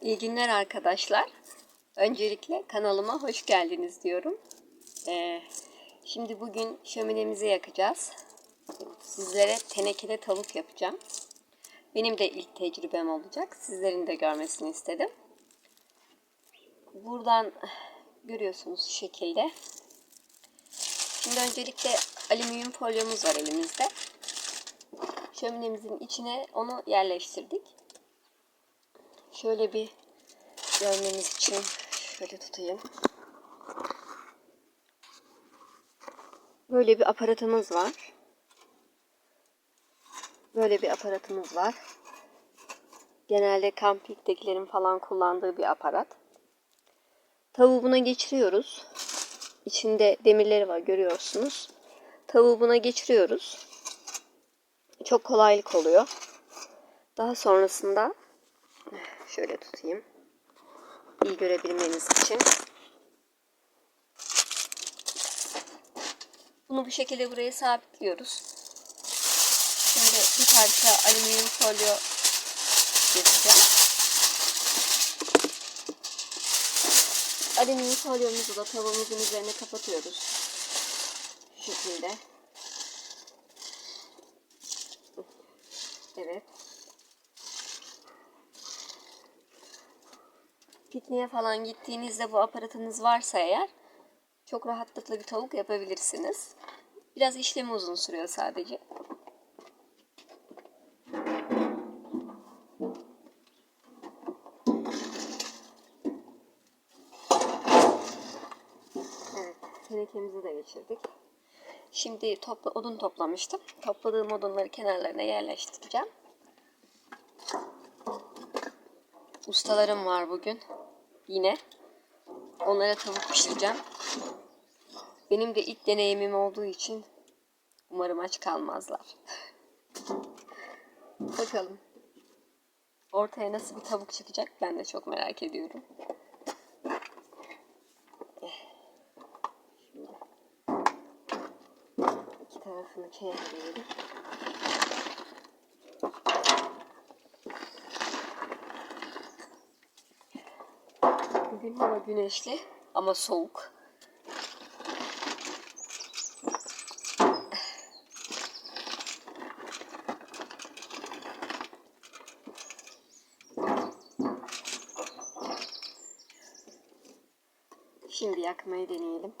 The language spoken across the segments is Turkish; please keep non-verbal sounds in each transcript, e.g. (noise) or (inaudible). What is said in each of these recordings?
İyi günler arkadaşlar. Öncelikle kanalıma hoş geldiniz diyorum. Ee, şimdi bugün şöminemizi yakacağız. Sizlere tenekede tavuk yapacağım. Benim de ilk tecrübem olacak. Sizlerin de görmesini istedim. Buradan görüyorsunuz şu şekilde. Şimdi öncelikle alüminyum folyomuz var elimizde. Şöminemizin içine onu yerleştirdik. Şöyle bir görmeniz için şöyle tutayım. Böyle bir aparatımız var. Böyle bir aparatımız var. Genelde kampiktekilerin falan kullandığı bir aparat. Tavuğu buna geçiriyoruz. İçinde demirleri var görüyorsunuz. Tavuğu buna geçiriyoruz. Çok kolaylık oluyor. Daha sonrasında şöyle tutayım. İyi görebilmeniz için. Bunu bu şekilde buraya sabitliyoruz. Şimdi bir parça alüminyum folyo geçeceğim. Alüminyum folyomuzu da tavamızın üzerine kapatıyoruz. Şu şekilde. Evet. Pikniğe falan gittiğinizde bu aparatınız varsa eğer çok rahatlıkla bir tavuk yapabilirsiniz. Biraz işlemi uzun sürüyor sadece. Evet, tenekemizi de geçirdik. Şimdi topla, odun toplamıştım. Topladığım odunları kenarlarına yerleştireceğim. Ustalarım var bugün. Yine. Onlara tavuk pişireceğim. Benim de ilk deneyimim olduğu için umarım aç kalmazlar. (laughs) Bakalım. Ortaya nasıl bir tavuk çıkacak ben de çok merak ediyorum. Şimdi iki tarafını çevirelim. Bugün hava güneşli ama soğuk. Şimdi yakmayı deneyelim.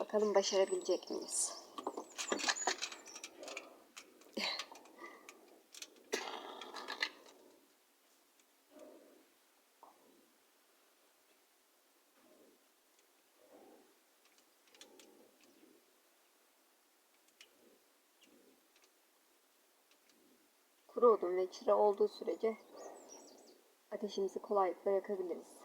Bakalım başarabilecek miyiz? Kuru odun ve çıra olduğu sürece ateşimizi kolaylıkla yakabiliriz.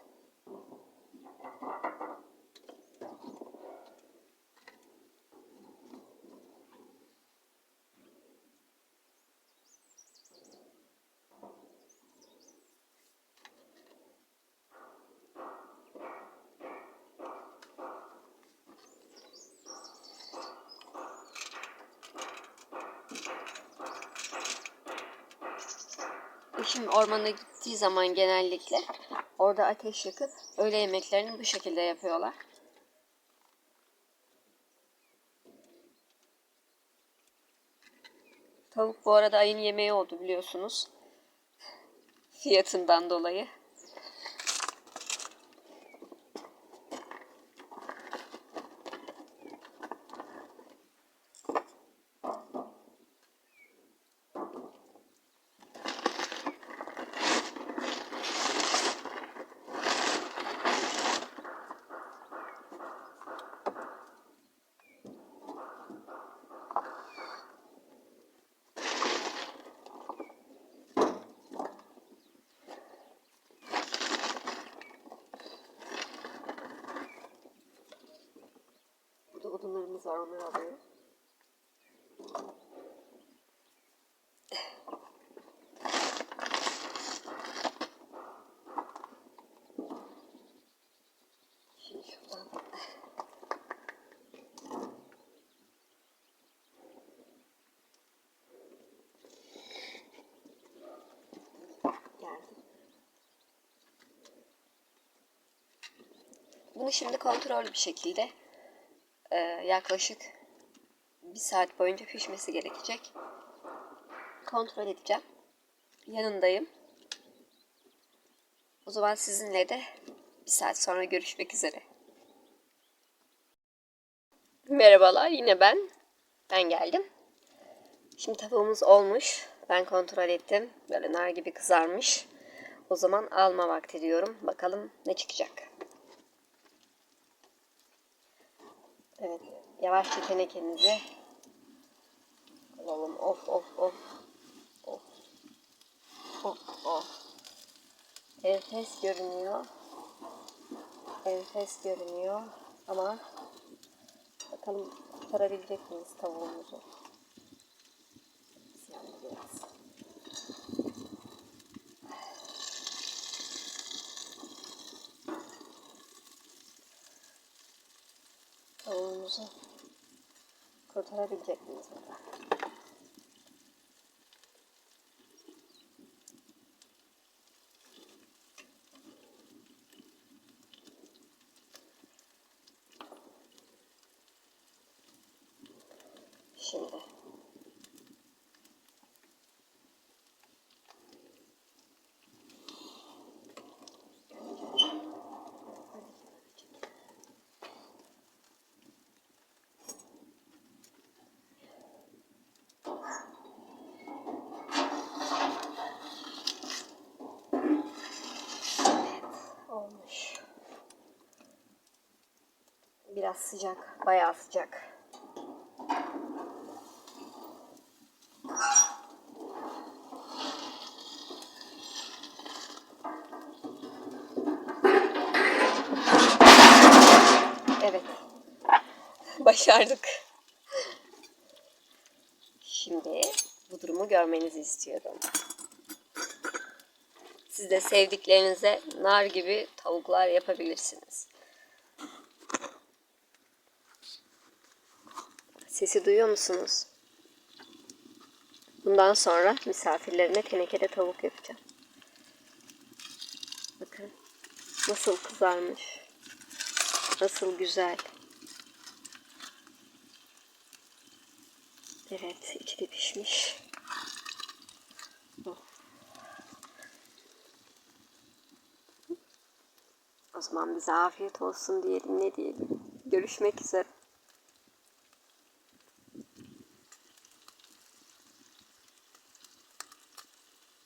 Eşim ormana gittiği zaman genellikle orada ateş yakıp öğle yemeklerini bu şekilde yapıyorlar. Tavuk bu arada ayın yemeği oldu biliyorsunuz. Fiyatından dolayı. Tamir alıyor. Bunu şimdi kontrollü bir şekilde e, yaklaşık bir saat boyunca pişmesi gerekecek. Kontrol edeceğim. Yanındayım. O zaman sizinle de bir saat sonra görüşmek üzere. Merhabalar yine ben. Ben geldim. Şimdi tavuğumuz olmuş. Ben kontrol ettim. Böyle nar gibi kızarmış. O zaman alma vakti diyorum. Bakalım ne çıkacak. Evet. Yavaşça tenekenizi alalım. Of of of. Of. Of of. Enfes görünüyor. Enfes görünüyor. Ama bakalım kurtarabilecek miyiz tavuğumuzu? Kurtarabilecek miyiz burada? Biraz sıcak, bayağı sıcak. Evet. (laughs) Başardık. Şimdi bu durumu görmenizi istiyorum. Siz de sevdiklerinize nar gibi tavuklar yapabilirsiniz. Sesi duyuyor musunuz? Bundan sonra misafirlerime tenekede tavuk yapacağım. Bakın nasıl kızarmış. Nasıl güzel. Evet, içi de pişmiş. Oh. O zaman bize afiyet olsun diyelim, ne diyelim. Görüşmek üzere.